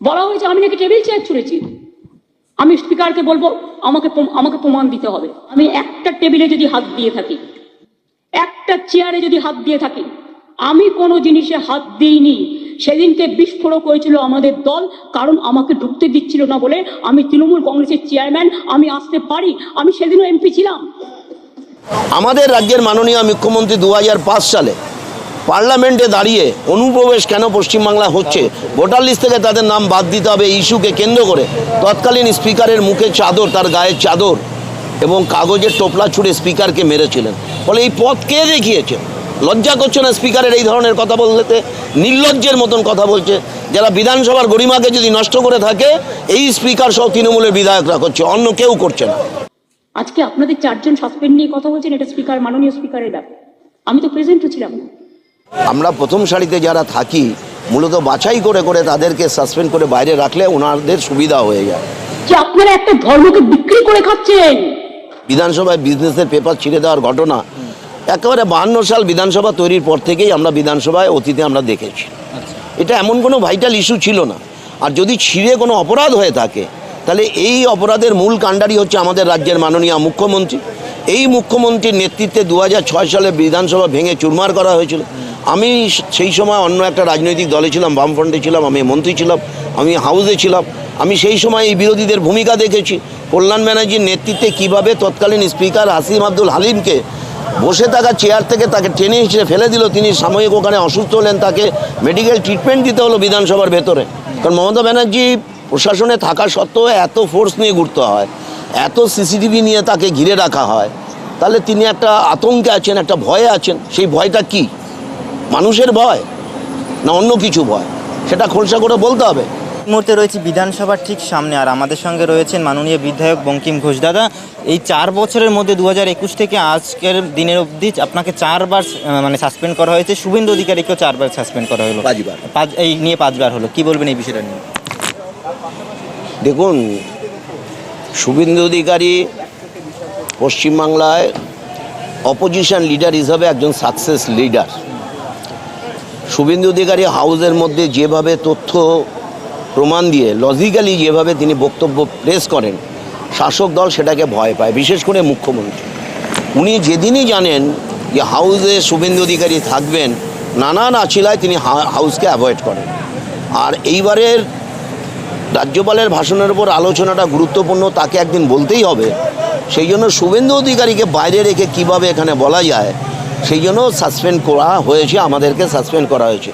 বলা হয়েছে, আমি নাকি টেবিল চেয়ার ছুঁড়েছি। আমি স্পিকারকে বলব, আমাকে আমাকে প্রমাণ দিতে হবে। আমি একটা টেবিলে যদি হাত দিয়ে থাকি, একটা চেয়ারে যদি হাত দিয়ে থাকি, আমি কোনো জিনিসে হাত দিইনি। সেদিনকে বিস্ফোরক হয়েছিল আমাদের দল, কারণ আমাকে ঢুকতে দিচ্ছিল না বলে আমি তৃণমূল কংগ্রেসের চেয়ারম্যান, আমি আসতে পারি, আমি সেদিনও এমপি ছিলাম। আমাদের রাজ্যের মাননীয় মুখ্যমন্ত্রী দু হাজার পাঁচ সালে পার্লামেন্টে দাঁড়িয়ে অনুপ্রবেশ কেন পশ্চিমবাংলা হচ্ছে? ভোটার লিস্ট থেকে তাদের নাম বাদ দিতে হবে ইস্যুকে কেন্দ্র করে। তৎকালীন স্পিকারের মুখে চাদর, তার গায়ের চাদর এবং কাগজের টোপলা ছুঁড়ে স্পিকারকে মেরেছিলেন। ফলে এই পথ কে দেখিয়েছে? লজ্জা করছে না স্পিকারের এই ধরনের কথা বলতে? নির্লজ্জের মতন কথা বলছে। যারা বিধানসভার গরিমাকে যদি নষ্ট করে থাকে, এই স্পিকার সহ তৃণমূলের বিধায়করা করছে, অন্য কেউ করছে না। আজকে আপনাদের চারজন সাসপেন্ড নিয়ে কথা বলছেন, এটা স্পিকার, মাননীয় স্পিকারের ব্যাপার। আমি তো প্রেজেন্টও ছিলাম না। আমরা প্রথম সারিতে যারা থাকি মূলত বাছাই করে করে তাদেরকে সাসপেন্ড করে বাইরে রাখলে ওনাদের সুবিধা হয়ে যায়। যে আপনারা একটা ধর্মকে বিক্রি করে খাচ্ছেন? বিধানসভায় বিজনেসের পেপার ছিঁড়ে দেওয়ার ঘটনা একেবারে বাহান্ন সাল বিধানসভা তৈরির পর থেকেই আমরা বিধানসভায় অতীতে আমরা দেখেছি। এটা এমন কোনো ভাইটাল ইস্যু ছিল না। আর যদি ছিঁড়ে কোনো অপরাধ হয়ে থাকে তাহলে এই অপরাধের মূল কাণ্ডারি হচ্ছে আমাদের রাজ্যের মাননীয় মুখ্যমন্ত্রী। এই মুখ্যমন্ত্রীর নেতৃত্বে দু হাজার ছয় সালে বিধানসভা ভেঙে চুরমার করা হয়েছিল। আমি সেই সময় অন্য একটা রাজনৈতিক দলে ছিলাম, বামফ্রন্টে ছিলাম, আমি মন্ত্রী ছিলাম, আমি হাউসে ছিলাম। আমি সেই সময় এই বিরোধীদের ভূমিকা দেখেছি। কল্যাণ ব্যানার্জির নেতৃত্বে কীভাবে তৎকালীন স্পিকার আসিম আব্দুল হালিমকে বসে থাকা চেয়ার থেকে তাকে টেনে হিঁচড়ে ফেলে দিল, তিনি সাময়িক ওখানে অসুস্থ হলেন, তাকে মেডিকেল ট্রিটমেন্ট দিতে হলো বিধানসভার ভেতরে। কারণ মমতা ব্যানার্জি প্রশাসনে থাকা সত্ত্বেও এত ফোর্স নিয়ে ঘুরতে হয়, এত সিসিটিভি নিয়ে তাকে ঘিরে রাখা হয়। তাহলে তিনি একটা আতঙ্কে আছেন, একটা ভয়ে আছেন, সেই ভয়টা কি? মানুষের ভয় না অন্য কিছু ভয়? সেটা খোলসা করে বলতে হবে। মুহূর্তে রয়েছে বিধানসভার ঠিক সামনে আর আমাদের সঙ্গে রয়েছেন মাননীয় বিধায়ক বঙ্কিম ঘোষ দাদা। এই চার বছরের মধ্যে দু হাজার একুশ থেকে আজকের দিনের অবধি আপনাকে চারবার মানে সাসপেন্ড করা হয়েছে। শুভেন্দু অধিকারীকেও চারবার সাসপেন্ড করা হলো। পাঁচবার। পাঁচ এই নিয়ে পাঁচবার হলো। কি বলবেন এই বিষয়টা নিয়ে? দেখুন শুভেন্দু অধিকারী পশ্চিমবাংলায় অপোজিশন লিডার হিসাবে একজন সাকসেস লিডার শুভেন্দু অধিকারী হাউসের মধ্যে যেভাবে তথ্য প্রমাণ দিয়ে লজিক্যালি যেভাবে তিনি বক্তব্য প্রেস করেন, শাসক দল সেটাকে ভয় পায়, বিশেষ করে মুখ্যমন্ত্রী। উনি যেদিনই জানেন যে হাউসে শুভেন্দু অধিকারী থাকবেন, নানান আছিলায় তিনি হাউসকে অ্যাভয়েড করেন। আর এইবারের রাজ্যপালের ভাষণের উপর আলোচনাটা গুরুত্বপূর্ণ, তাকে একদিন বলতেই হবে। সেই জন্য শুভেন্দু অধিকারীকে বাইরে রেখে কীভাবে এখানে বলা যায় সেই জন্য সাসপেন্ড করা হয়েছে আমাদেরকে সাসপেন্ড করা হয়েছে।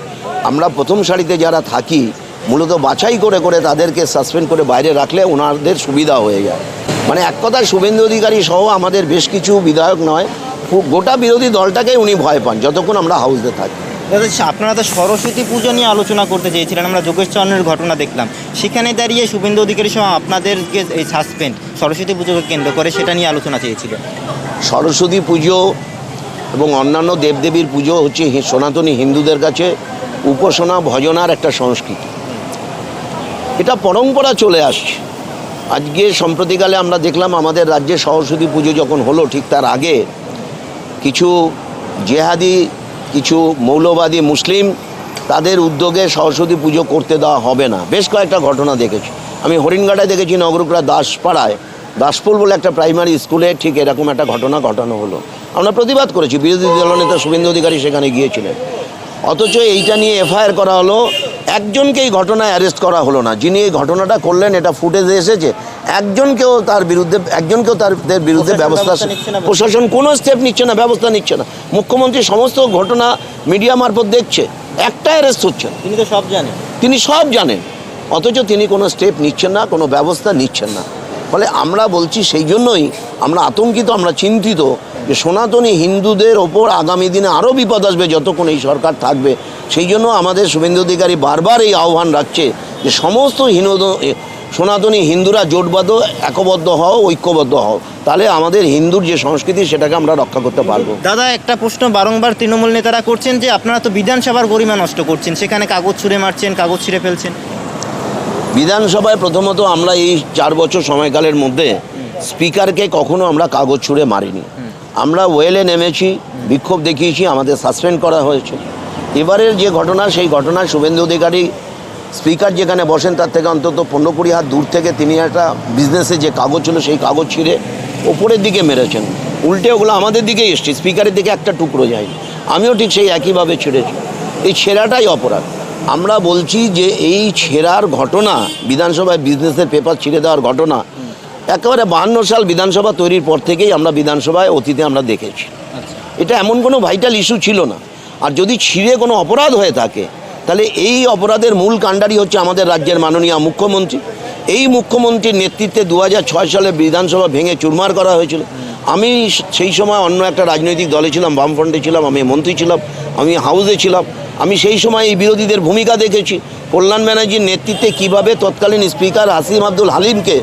আমরা প্রথম সারিতে যারা থাকি মূলত বাছাই করে করে তাদেরকে সাসপেন্ড করে বাইরে রাখলে ওনাদের সুবিধা হয়ে যায়। মানে এক কথায় শুভেন্দু অধিকারী সহ আমাদের বেশ কিছু বিধায়ক নয় গোটা বিরোধী দলটাকেই উনি ভয় পান যতক্ষণ আমরা হাউসে থাকি। আপনারা তো সরস্বতী পুজো নিয়ে আলোচনা করতে চেয়েছিলেন আমরা যোগেশ চরণের ঘটনা দেখলাম। সেখানে দাঁড়িয়ে শুভেন্দু অধিকারী সহ আপনাদেরকে এই সাসপেন্ড সরস্বতী পুজোকে কেন্দ্র করে সেটা নিয়ে আলোচনা চেয়েছিলেন। সরস্বতী পুজো এবং অন্যান্য দেবদেবীর পুজো হচ্ছে সনাতনী হিন্দুদের কাছে উপাসনা ভজনার একটা সংস্কৃতি। এটা পরম্পরা চলে আসছে। আজকে সম্প্রতিকালে আমরা দেখলাম আমাদের রাজ্যে সরস্বতী পুজো যখন হলো ঠিক তার আগে কিছু জেহাদি, কিছু মৌলবাদী মুসলিম তাদের উদ্যোগে সরস্বতী পুজো করতে দেওয়া হবে না। বেশ কয়েকটা ঘটনা দেখেছি। আমি হরিণঘাটায় দেখেছি নগরুকরা দাসপাড়ায় দাসপুর বলে একটা প্রাইমারি স্কুলে ঠিক এরকম একটা ঘটনা ঘটানো হলো। আমরা প্রতিবাদ করেছি। বিরোধী দলনেতা শুভেন্দু অধিকারী সেখানে গিয়েছিলেন। অথচ এইটা নিয়ে এফআইআর করা হলো একজনকে এই ঘটনায় অ্যারেস্ট করা হলো না। যিনি এই ঘটনাটা করলেন এটা ফুটেজে এসেছে। একজনকেও তার বিরুদ্ধে একজনকেও তার বিরুদ্ধে ব্যবস্থা। প্রশাসন কোনো স্টেপ নিচ্ছে না ব্যবস্থা নিচ্ছে না। মুখ্যমন্ত্রী সমস্ত ঘটনা মিডিয়া মারফত দেখছে। একটা অ্যারেস্ট হচ্ছে না। তিনি তো সব জানেন। তিনি সব জানেন। অথচ তিনি কোনো স্টেপ নিচ্ছেন না কোনো ব্যবস্থা নিচ্ছেন না। ফলে আমরা বলছি সেই জন্যই আমরা আতঙ্কিত আমরা চিন্তিত যে সনাতনী হিন্দুদের ওপর আগামী দিনে আরও বিপদ আসবে যতক্ষণ এই সরকার থাকবে। সেই জন্য আমাদের শুভেন্দু অধিকারী বারবার এই আহ্বান রাখছে যে সমস্ত হিন্দু সনাতনী হিন্দুরা জোটবদ্ধ একবদ্ধ হও ঐক্যবদ্ধ হও। তাহলে আমাদের হিন্দুর যে সংস্কৃতি সেটাকে আমরা রক্ষা করতে পারব। দাদা একটা প্রশ্ন বারংবার তৃণমূল নেতারা করছেন যে আপনারা তো বিধানসভার গরিমা নষ্ট করছেন। সেখানে কাগজ ছুঁড়ে মারছেন কাগজ ছিঁড়ে ফেলছেন। বিধানসভায় প্রথমত আমরা এই চার বছর সময়কালের মধ্যে স্পিকারকে কখনো আমরা কাগজ ছুঁড়ে মারিনি। আমরা ওয়েলে নেমেছি, বিক্ষোভ দেখিয়েছি, আমাদের সাসপেন্ড করা হয়েছে। এবারের যে ঘটনা, সেই ঘটনা শুভেন্দু অধিকারী, স্পিকার যেখানে বসেন, তার থেকে অন্তত পনেরো কুড়ি হাত দূর থেকে তিনি একটা বিজনেসে যে কাগজ ছিল, সেই কাগজ ছিঁড়ে ওপরের দিকে মেরেছেন। উল্টে ওগুলো আমাদের দিকেই এসছে, স্পিকারের দিকে একটা টুকরো যায়নি। আমিও ঠিক সেই একইভাবে ছেড়েছি। এই ছেঁড়াটাই অপরাধ। আমরা বলছি যে এই ছেঁড়ার ঘটনা, বিধানসভায় বিজনেসের পেপার ছিঁড়ে দেওয়ার ঘটনা একেবারে বাহান্ন সাল বিধানসভা তৈরির পর থেকেই আমরা বিধানসভায় অতীতে আমরা দেখেছি। এটা এমন কোনো ভাইটাল ইস্যু ছিল না। আর যদি ছিঁড়ে কোনো অপরাধ হয়ে থাকে তাহলে এই অপরাধের মূল কাণ্ডারি হচ্ছে আমাদের রাজ্যের মাননীয় মুখ্যমন্ত্রী। এই মুখ্যমন্ত্রীর নেতৃত্বে দু ছয় সালে বিধানসভা ভেঙে চুরমার করা হয়েছিল। আমি সেই সময় অন্য একটা রাজনৈতিক দলে ছিলাম বামফ্রন্টে ছিলাম আমি মন্ত্রী ছিলাম আমি হাউসে ছিলাম। আমি সেই সময় এই বিরোধীদের ভূমিকা দেখেছি। কল্যাণ ব্যানার্জির নেতৃত্বে কীভাবে তৎকালীন স্পিকার আসিম আব্দুল হালিমকে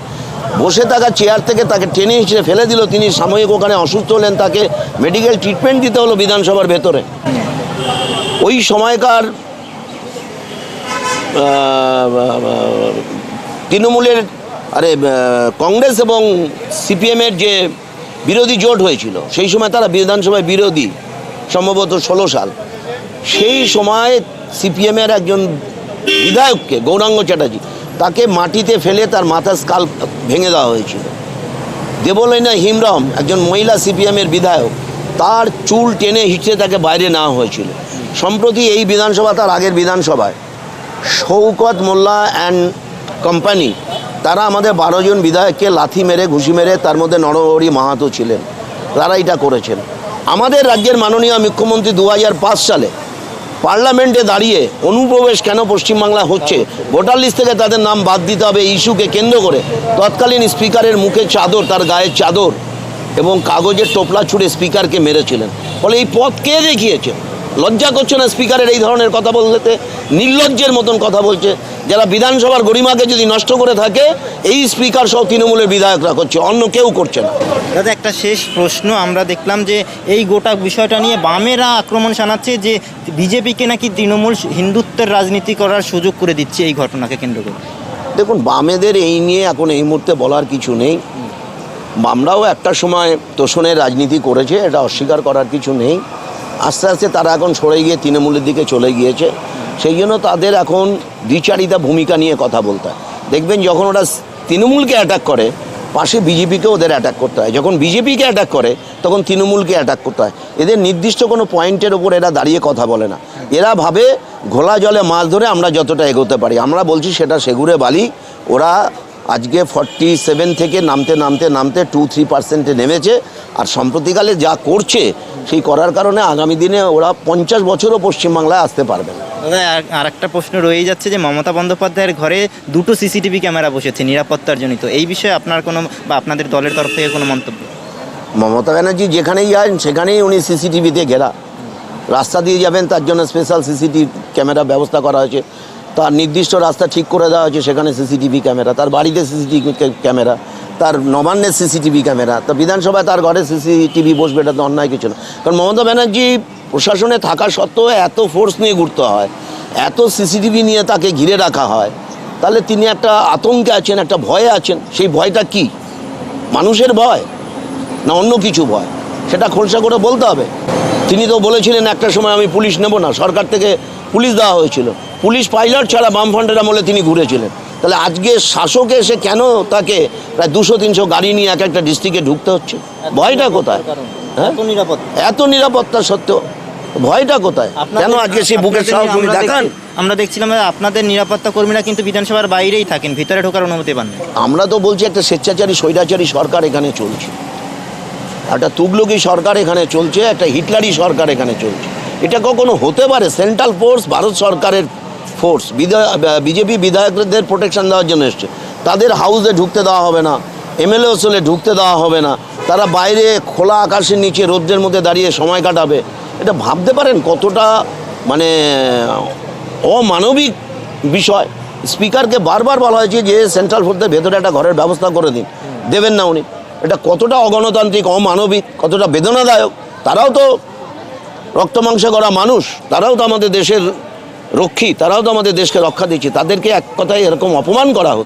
বসে থাকা চেয়ার থেকে তাকে টেনে হিসেবে ফেলে দিল। তিনি সাময়িক ওখানে অসুস্থ হলেন, তাকে মেডিকেল ট্রিটমেন্ট দিতে হলো বিধানসভার ভেতরে। ওই সময়কার তৃণমূলের, আরে কংগ্রেস এবং সিপিএমের যে বিরোধী জোট হয়েছিল, সেই সময় তারা বিধানসভায় বিরোধী, সম্ভবত ষোলো সাল। সেই সময় সিপিএমের একজন বিধায়ককে, গৌরাঙ্গ চ্যাটার্জি তাকে মাটিতে ফেলে তার মাথা স্কাল ভেঙে দেওয়া হয়েছিল। দেবলীনা হিমরম একজন মহিলা সিপিএমের বিধায়ক, তার চুল টেনে হিঁচড়ে তাকে বাইরে নেওয়া হয়েছিল। সম্প্রতি এই বিধানসভা তার আগের বিধানসভায়। শৌকত মোল্লা অ্যান্ড কোম্পানি, তারা আমাদের বারো জন বিধায়ককে লাথি মেরে, ঘুষি মেরে তার মধ্যে নরহরি মাহাতো ছিলেন। তারা এটা করেছেন। আমাদের রাজ্যের মাননীয় মুখ্যমন্ত্রী দু হাজার পাঁচ সালে পার্লামেন্টে দাঁড়িয়ে অনুপ্রবেশ কেন পশ্চিমবাংলা হচ্ছে? ভোটার লিস্ট থেকে তাদের নাম বাদ দিতে হবে ইস্যুকে কেন্দ্র করে। তৎকালীন স্পিকারের মুখে চাদর, তার গায়ের চাদর এবং কাগজের টোপলা ছুড়ে স্পিকারকে মেরেছিলেন। ফলে এই পথ কে দেখিয়েছে? লজ্জা করছে না স্পিকারের এই ধরনের কথা বলতে? নির্লজ্জের মতন কথা বলছে। যারা বিধানসভার গরিমাকে যদি নষ্ট করে থাকে এই স্পিকার সহ তৃণমূলের বিধায়করা করছে অন্য কেউ করছে না। দাদা একটা শেষ প্রশ্ন আমরা দেখলাম যে এই গোটা বিষয়টা নিয়ে বামেরা আক্রমণ শানাচ্ছে যে বিজেপিকে নাকি তৃণমূল হিন্দুত্বের রাজনীতি করার সুযোগ করে দিচ্ছে এই ঘটনাকে কেন্দ্র করে। দেখুন বামেদের এই নিয়ে এখন এই মুহূর্তে বলার কিছু নেই। বামরাও একটা সময় তোষণের রাজনীতি করেছে এটা অস্বীকার করার কিছু নেই। আস্তে আস্তে তারা এখন সরে গিয়ে তৃণমূলের দিকে চলে গিয়েছে। সেই জন্য তাদের এখন দ্বিচারিতা ভূমিকা নিয়ে কথা বলতে হয়। দেখবেন যখন ওরা তৃণমূলকে অ্যাটাক করে, পাশে বিজেপিকে ওদের অ্যাটাক করতে হয়। যখন বিজেপিকে অ্যাটাক করে, তখন তৃণমূলকে অ্যাটাক করতে হয়। এদের নির্দিষ্ট কোনো পয়েন্টের ওপর এরা দাঁড়িয়ে কথা বলে না। এরা ভাবে ঘোলা জলে মাছ ধরে আমরা যতটা এগোতে পারি। আমরা বলছি সেটা সেগুড়ে বালি, ওরা আজকে ফর্টি সেভেন থেকে নামতে নামতে নামতে টু থ্রি পার্সেন্টে নেমেছে। আর সম্প্রতিকালে যা করছে সেই করার কারণে আগামী দিনে ওরা পঞ্চাশ বছরও পশ্চিমবাংলায় আসতে পারবে না। দাদা আর একটা প্রশ্ন রয়ে যাচ্ছে যে মমতা বন্দ্যোপাধ্যায়ের ঘরে দুটো সিসিটিভি ক্যামেরা বসেছে নিরাপত্তার জনিত এই বিষয়ে আপনার কোনো বা আপনাদের দলের তরফ থেকে কোনো মন্তব্য? মমতা ব্যানার্জি যেখানেই যান সেখানেই উনি সিসিটিভিতে ঘেরা। রাস্তা দিয়ে যাবেন তার জন্য স্পেশাল সিসিটিভি ক্যামেরা ব্যবস্থা করা হয়েছে। তার নির্দিষ্ট রাস্তা ঠিক করে দেওয়া হয়েছে, সেখানে সিসিটিভি ক্যামেরা, তার বাড়িতে সিসিটিভি ক্যামেরা, তার নবান্নের সিসিটিভি ক্যামেরা, তো বিধানসভায় তার ঘরে সিসিটিভি বসবে, এটা তো অন্যায় কিছু না। কারণ মমতা ব্যানার্জি প্রশাসনে থাকা সত্ত্বেও এত ফোর্স নিয়ে ঘুরতে হয়, এত সিসিটিভি নিয়ে তাকে ঘিরে রাখা হয়, তাহলে তিনি একটা আতঙ্কে আছেন, একটা ভয়ে আছেন, সেই ভয়টা কি? মানুষের ভয় না অন্য কিছু ভয়? সেটা খোলসা করে বলতে হবে। তিনি তো বলেছিলেন একটা সময় আমি পুলিশ নেব না, সরকার থেকে পুলিশ দেওয়া হয়েছিল। পুলিশ পাইলট ছাড়া বামফ্রন্টের আমলে তিনি ঘুরেছিলেন। তাহলে আজকে শাসক এসে কেন তাকে প্রায় দুশো তিনশো গাড়ি নিয়ে এক একটা ডিস্ট্রিক্টে ঢুকতে হচ্ছে? ভয়টা কোথায়? হ্যাঁ? এত নিরাপত্তা। সত্ত্বেও ভয়টা কোথায়? কেন আজকে সেই বুকের সাহস উনি দেখান? আমরা দেখছিলাম আপনাদের নিরাপত্তা কর্মীরা কিন্তু বিধানসভার বাইরেই থাকেন ভিতরে ঢোকার অনুমতি পান আমরা তো বলছি একটা স্বেচ্ছাচারী স্বৈরাচারী সরকার এখানে চলছে। একটা তুগলকি সরকার এখানে চলছে একটা হিটলারি সরকার এখানে চলছে। এটা কখনো হতে পারে? সেন্ট্রাল ফোর্স ভারত সরকারের ফোর্স বিজেপি বিধায়কদের প্রোটেকশন দেওয়ার জন্য এসছে। তাদের হাউসে ঢুকতে দেওয়া হবে না এমএলএ হলে ঢুকতে দেওয়া হবে না, তারা বাইরে খোলা আকাশের নিচে রৌদ্রের মধ্যে দাঁড়িয়ে সময় কাটাবে। এটা ভাবতে পারেন কতটা মানে অমানবিক বিষয়। স্পিকারকে বারবার বলা হয়েছে যে সেন্ট্রাল ফোর্সের ভেতরে একটা ঘরের ব্যবস্থা করে দিন। দেবেন না উনি। এটা কতটা অগণতান্ত্রিক, অমানবিক, কতটা বেদনাদায়ক। তারাও তো রক্তমাংসে করা মানুষ, তারাও তো আমাদের দেশের রক্ষী তারাও তো আমাদের দেশকে রক্ষা দিচ্ছে। তাদেরকে এক কথায় এরকম অপমান করা হতো